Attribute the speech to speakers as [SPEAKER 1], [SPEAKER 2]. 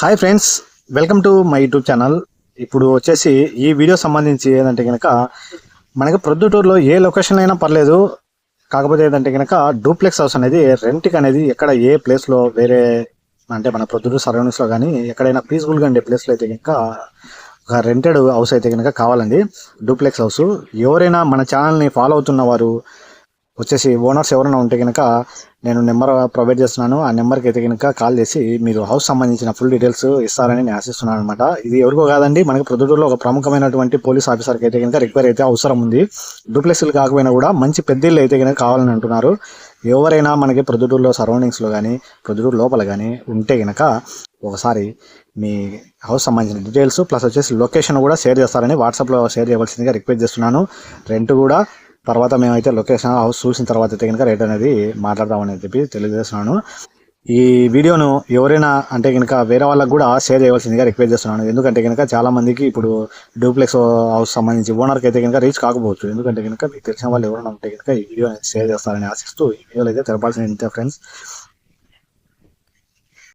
[SPEAKER 1] Hi friends welcome to my YouTube channel. ఇప్పుడు వచ్చేసి ఈ వీడియో సంబంధించి ఏంటంటే కనుక మనకి ప్రొద్దుటూరులో ఏ లొకేషన్ అయినా పర్లేదు. కాకపోతే ఏంటంటే కనుక డూప్లెక్స్ హౌస్ అనేది రెంట్కి అనేది ఎక్కడ ఏ ప్లేస్లో వేరే అంటే మన ప్రొద్దుటూరు సరౌండింగ్స్లో కానీ ఎక్కడైనా పీస్ఫుల్గా ఉండే ప్లేస్లో అయితే కనుక ఒక రెంటెడ్ హౌస్ అయితే కనుక కావాలండి. Duplex house. ఎవరైనా మన ఛానల్ని ఫాలో అవుతున్న వారు వచ్చేసి ఓనర్స్ ఎవరైనా ఉంటే కనుక నేను నెంబర్ ప్రొవైడ్ చేస్తున్నాను. ఆ నెంబర్కి అయితే కనుక కాల్ చేసి మీరు హౌస్ సంబంధించిన ఫుల్ డీటెయిల్స్ ఇస్తారని నేను ఆశిస్తున్నాను అనమాట ఇది ఎవరికో కాదండి మనకి ప్రొద్దుటూరులో ఒక ప్రముఖమైనటువంటి పోలీస్ ఆఫీసర్కి అయితే కనుక రిక్వైర్ అయితే అవసరం ఉంది. డూప్లెక్స్లు కాకపోయినా కూడా మంచి పెద్ద ఇల్లు అయితే కనుక కావాలని అంటున్నారు. ఎవరైనా మనకి ప్రొద్దుటూరులో సరౌండింగ్స్లో కానీ ప్రొద్దుటూరు లోపల కానీ ఉంటే కనుక ఒకసారి మీ హౌస్ సంబంధించిన డీటెయిల్స్ ప్లస్ వచ్చేసి లొకేషన్ కూడా షేర్ చేస్తారని వాట్సాప్లో షేర్ చేయవలసిందిగా రిక్వెస్ట్ చేస్తున్నాను. రెంట్ కూడా తర్వాత మేమైతే లొకేషన్ హౌస్ చూసిన తర్వాత అయితే కనుక రేట్ అనేది మాట్లాడదామని చెప్పి తెలియజేస్తున్నాను. ఈ వీడియోను ఎవరైనా అంటే కనుక వేరే వాళ్ళకి కూడా షేర్ చేయవలసిందిగా రిక్వెస్ట్ చేస్తున్నాను. ఎందుకంటే కనుక చాలామందికి ఇప్పుడు డూప్లెక్స్ హౌస్ సంబంధించి ఓనర్కి అయితే కనుక రీచ్ కాకపోవచ్చు. ఎందుకంటే కనుక మీకు తెలిసిన వాళ్ళు ఎవరైనా ఉంటే కనుక ఈ వీడియో షేర్ చేస్తారని ఆశిస్తూ ఈ వీడియోలో అయితే తెలపాల్సిన ఫ్రెండ్స్.